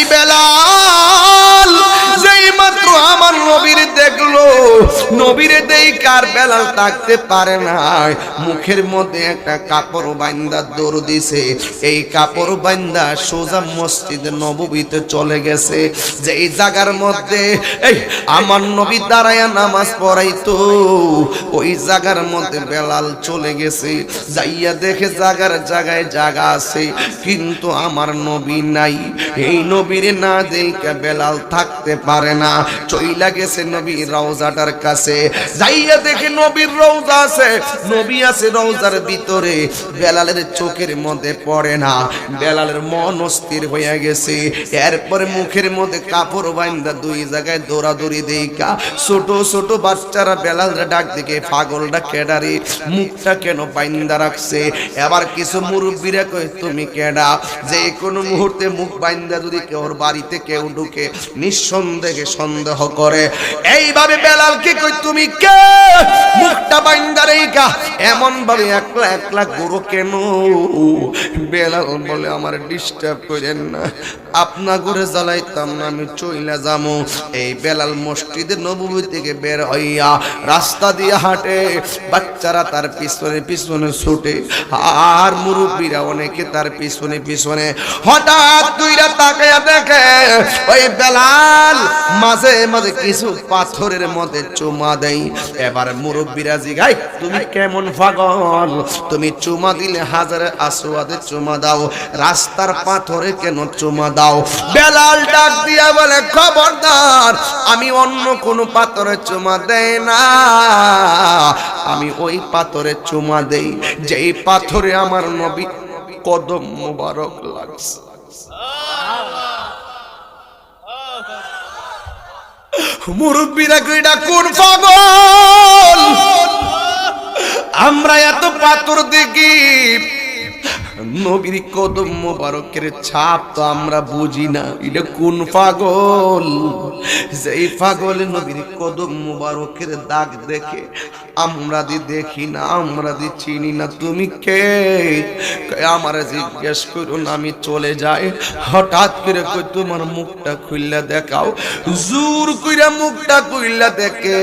এই নবীর দেই কার বেলাল থাকতে পারে না মুখের মধ্যে একটা কাপড় বাইন্দা দৌড় দিছে। এই কাপড় বাইন্দা সোজা মসজিদ নববীতে চলে গেছে। যে এই জায়গার মধ্যে এই আমার নবী দাঁড়ায়া নামাজ পড়াইতো, ওই জায়গার মধ্যে বেলাল চলে গেছে। যাইয়া দেখে জাগার জায়গায় জায়গা আছে, কিন্তু আমার নবী নাই। এই নবীর না দেখে বেলাল থাকতে পারে না। চইলা গেছে নবী রওজাটার কাছে। যাইয়া দেখে নবীর রওজা আছে। নবী আছে রওজার ভিতরে, বেলালের চোখের মধ্যে পড়ে না। বেলালের মন অস্থির হয়ে গেছে। এরপরে মুখের মধ্যে কাপড় বাইন্দা দুই জায়গায় দৌড়াদৌড়ি দেইকা ছোট ছোট বাচ্চারা বেলালরা ডাক দিকে পাগলটা কেডারে মুখটা কেন বাইন্দা রাখছে? এবার কিছু মুরব্বীরা কয়, তুমি কেডা? যে কোনো মুহূর্তে মুখ বাইন্দা যদি কেউ বাড়িতে কেউ ঢুকে, নিঃসন্দেহে সন্দেহ করে। এইভাবে বেলালকে কই তুমি কে? মুখটা বাইন্দা রেখা, এমন ভাবে একলা একলা গরু কেন? বেলাল বলে, আমার ডিস্টার্ব করেন না। আপনা করে জ্বালাইতাম না, আমি চইলা যামু। এই বেলাল মসজিদের নবুবী থেকে বের হইয়া রাস্তা দিয়ে হাঁটে, বাচ্চারা তার পিছনে পিছনে ছুটে, আর মুরব্বীরা অনেকে তার পিছনে পিছনে। হঠাৎ দুইরা তাকাইয়া দেখে, ওই বেলাল মাঝে মাঝে কিছু পাথরের মধ্যে চুমা দেই। এবার মুরব্বীরা জিগাই তুমি কেমন পাগল? তুমি চুমা দিলে হাজারে আসোয়াদে চুমা দাও। রাস্তার পাথরে কেন চুমা দাও? বেলাল ডাক দিয়া বলে, খবরদার, আমি অন্য কোনো পাথরে চুমা দেই না। আমি ওই পাথরে চুমা দেই, যেই পাথরে আমার নবী কদম মোবারক লাগছে। মুরব্বীরা কইডা কোন পাগল? আমরা এত পাথর দেখি নবীর কদম মোবারকের ছাপ তো আমরা বুঝি না। এটা কোন পাগল? যেই পাগল নবীর কদম মোবারকের দাগ দেখে আমরা দি দেখি না, আমরা দি চিনি না। তুমি কে? আমার জিজ্ঞেস করুন আমি চলে যাই। হঠাৎ করে তোমার মুখটা খুললে দেখাও। জোর কইরা মুখটা খুললা দেখে,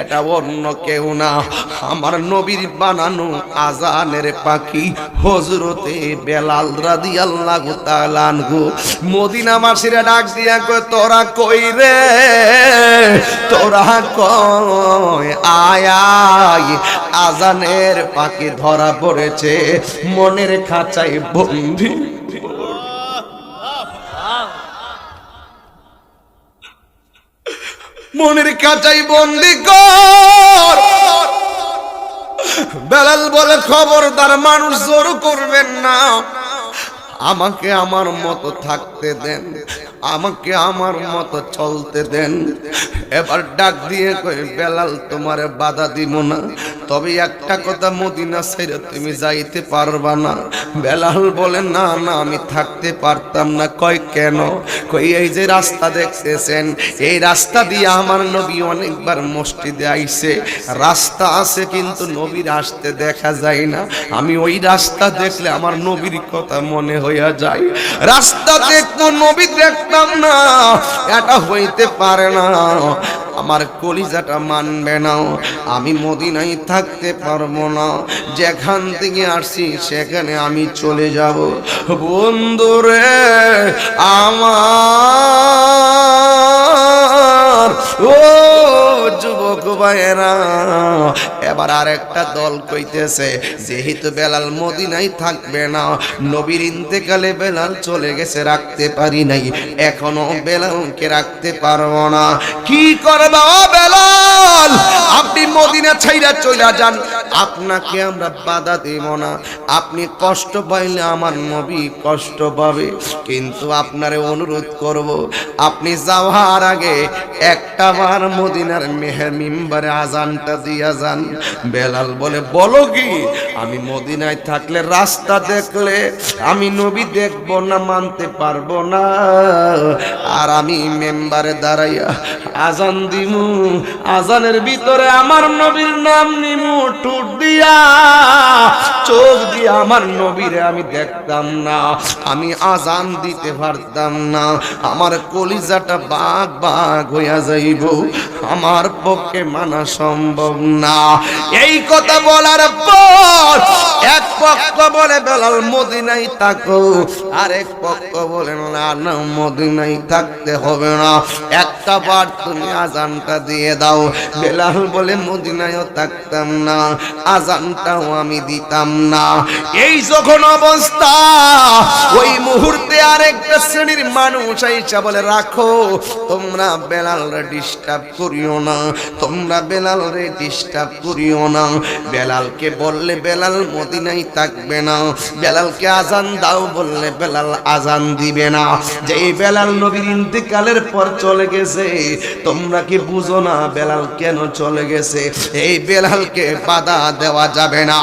এটা অন্য কেউ না। আমার নবীর বানানো আজানের পাখি হজরতে বেলাল রাদি আল্লাহ তালানহু মদিনা মাসিরা ডাক দিয়া কয়, তোরা কই রে? তোরা কয়, আয় আয়। আজানের পাখি ধরা পড়েছে। মনের খাঁচায় বন্দি মনের কাঁচাই বন্দি কর। বেলাল বলে, খবরদার মানুষ জোর করবেন না। আমাকে আমার মতো থাকতে দেন। আমাকে আমার মতো চলতে দেন। এবার ডাক দিয়ে কই বেলাল, তোমারে বাধা দিব না। তবে একটা কথা মদিনা ছেড়ে তুমি যাইতে পারবা না। বেলাল বলে, না না, আমি থাকতে পারতাম না। কয়, কেন? কই এই যে রাস্তা দেখতেছেন, এই রাস্তা দিয়ে আমার নবী অনেকবার মসজিদে আইছে। রাস্তা আছে, কিন্তু নবীর আসতে দেখা যায় না। আমি ওই রাস্তা দেখলে আমার নবীর কথা মনে হইয়া যায়। রাস্তা দেখতো নবী দেখতাম না। এটা হইতে পারে না। আমার কলিজাটা মানবে না। আমি মদিনায় থাকতে পারব না। যেখান থেকে আসছি, সেখানে আমি চলে যাব। বন্ধুরে, আমার ও যুবক ভাইয়েরা, এবার আর একটা দল কইতেছে, যেহেতু বেলাল মদিনাই থাকবে না, নবীর ইন্তেকালে বেলাল চলে গেছে, রাখতে পারি নাই। এখনও বেলালকে রাখতে পারব না। কি করবা বেলাল? আপনি মদিনা ছাইরা চলে যান। আপনাকে আমরা বাধা দেব না। আপনি কষ্ট পাইলে আমার নবী কষ্ট পাবে। কিন্তু আপনারে অনুরোধ করব, আপনি যাওয়ার আগে একটা বার মদিনার মেহের মিম্বারে আজানটা দিয়া যান। বেলাল বলে, বলো কি? আমি মদিনায় থাকলে রাস্তা দেখলে আমি নবী দেখব না, মানতে পারব না। আর আমি মেম্বারে দাঁড়াইয়া আজান দিমু, আজানের ভিতরে আমার নবীর নাম নিমু টুট দিয়া, চোখ দিয়ে আমার নবীরে আমি দেখতাম না, আমি আজান দিতে পারতাম না। আমার কলিজাটা বাঘ বাঘ হইয়া যাইব, আমার পক্ষে মানা সম্ভব না। এই কথা বলার পর এক পক্ষ বলে, বেলাল মদিনাই থাকো। আরেক পক্ষ বলে না মদিনাই থাকতে হবে না। একটা বার তুমি আজানটা দিয়ে দাও। বেলাল বলে, মদিনায়ও থাকতাম না। আজানটাও আমি দিতাম না। এই যখন অবস্থা, ওই মুহূর্তে আরেকটা শ্রেণির মানুষ আইসা বলে, রাখো, তোমরা বেলাল ডিস্টার্ব করিও না। তোমরা বেলাল রে ডিস্টার্ব করিও না। বেলালকে বললে, বেলাল মদিনাই থাকবে না। বেলালকে আজান দাও বললে বেলাল আজান দিবে না। যেই বেলাল নবীর ইন্তেকালের পর চলে গেছে, তোমরা কি বুঝো না বেলাল কেন চলে গেছে? এই বেলালকে বাধা দেওয়া যাবে না।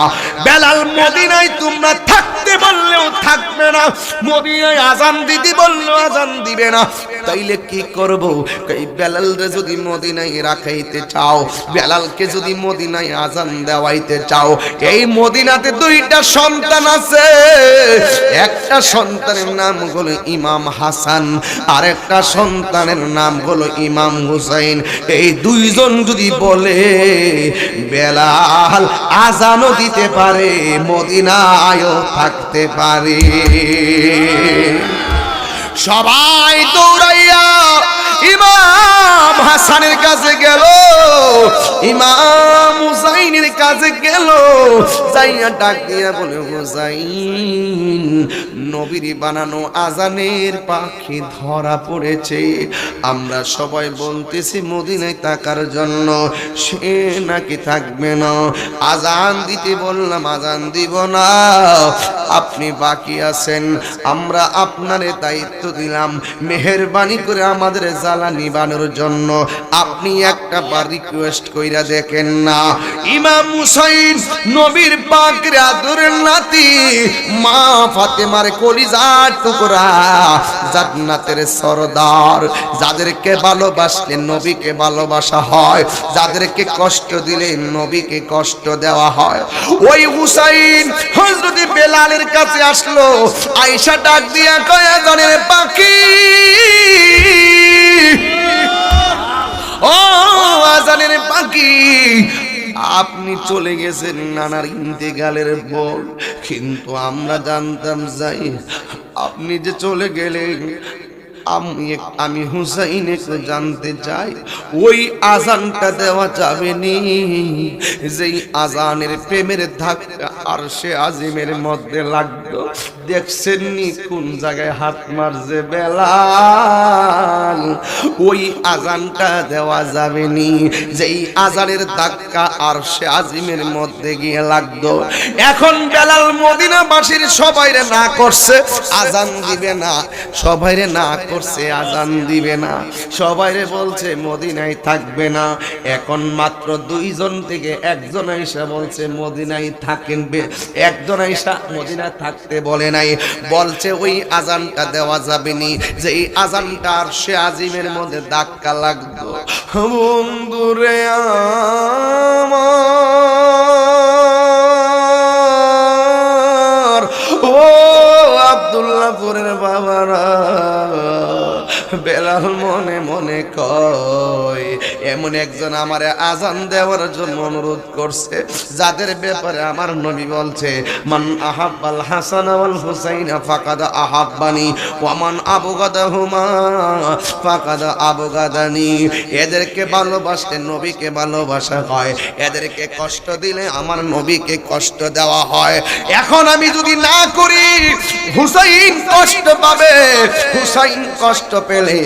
বেলাল মদিনায় তোমরা থাকতে বললেও থাকবে না। মদিনায় আজান দিতে বললেও আজান দিবে না। তাইলে কি করব? এই বেলাল রে যদি মদিনায় রাখাইতে চাও, বেলালকে যদি মদিনায় আজান দেওয়াইতে চাও, এই মদিনাতে দুইটা সন্তান আছে। একটা সন্তানের নাম হলো ইমাম হাসান, আর একটা সন্তানের নাম হলো ইমাম হুসাইন। এই দুইজন যদি বলে, বেলাল, আজানও দিতে পারে, মদিনায়ও থাকতে পারে। সবাই ইমাম হাসানের কাছে গেল। ইমাম কাছে গেল, যাইয়া ডাক দিয়া বলে হুসাইন নবীর বানানো আজানের পাখি ধরা পড়েছে। আমরা সবাই বলতেছি, মদিনায় থাকার জন্য সে নাকি থাকবে না। আজান দিতে বললাম, আজান দিব না। আপনি বাকি আছেন, আমরা আপনারে দায়িত্ব দিলাম। মেহরবানি করে আমাদের জ্বালা নিবানোর জন্য আপনি একটা বার রিকোয়েস্ট কইরা দেখেন না। ইমাম হুসাইন, নবীর পাকের আদরের নাতি, মা ফাতেমার কলিজার টুকরা, জান্নাতের সরদার। যাদেরকে ভালোবাসলে নবীকে ভালোবাসা হয়, যাদেরকে কষ্ট দিলে নবীকে কষ্ট দেওয়া হয়। ওই হুসাইন হযরত বেলালের কাছে আসলো, আয়েশা ডাক দিয়া কয়া জানের পাখি। ও আজানের পাখি আপনি চলে গেছেন নানার ইন্তেকালের পর। কিন্তু আমরা জানতাম যাই আপনি যে চলে গেলেন আমি আমি হুসাইন জানতে চাই, ওই আজানটা দেওয়া যাবে নি? যেই আজানের প্রেমের ধাক্কা আর সে আজিমের মধ্যে লাগতো দেখছেন নি কোন জায়গায় হাত মারছে বেলাল? ওই আজানটা দেওয়া যাবে নি? যেই আজানের ধাক্কা আর সে আজিমের মধ্যে গিয়ে লাগতো এখন বেলাল মদিনাবাসীর সবাইরে না করছে, আজান দিবে না, সবাইরে না আজান দিবে না। সবাইরে বলছে, মদিনায় থাকবে না। এখন মাত্র দুইজন থেকে একজন আইসা বলছে, মদিনায় থাকেন একজন আইসা মদিনা থাকতে বলে নাই। বলছে, ওই আজানটা দেওয়া যাবে নি। যে এই আজানটা আর সে আজিমের মধ্যে ধাক্কা লাগতো বন্ধুরে আমার মনে মনে কয় এমন একজন আমার আজান দেওয়ার জন্য অনুরোধ করছে, যাদের ব্যাপারে আমার নবী বলছে, মান আহাব্বাল হাসান ওয়াল হুসাইন ফাকাদ আহাব্বানি ওয়ামান আবগাদাহুমা ফাকাদ আবগাদানি। এদেরকে ভালোবাসলে নবীকে ভালোবাসা হয়, এদেরকে কষ্ট দিলে আমার নবীকে কষ্ট দেওয়া হয়। এখন আমি যদি না করি, হুসাইন কষ্ট পাবে, হুসাইন কষ্ট পেলে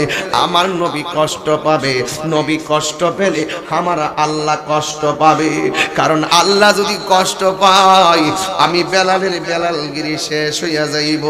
আমার নবী কষ্ট পাবে, নবী কষ্ট পেলে আমার আল্লাহ কষ্ট পাবে। কারণ আল্লাহ যদি কষ্ট পায়, আমি বেলালের বেলালগিরি শেষ হইয়া যাইব।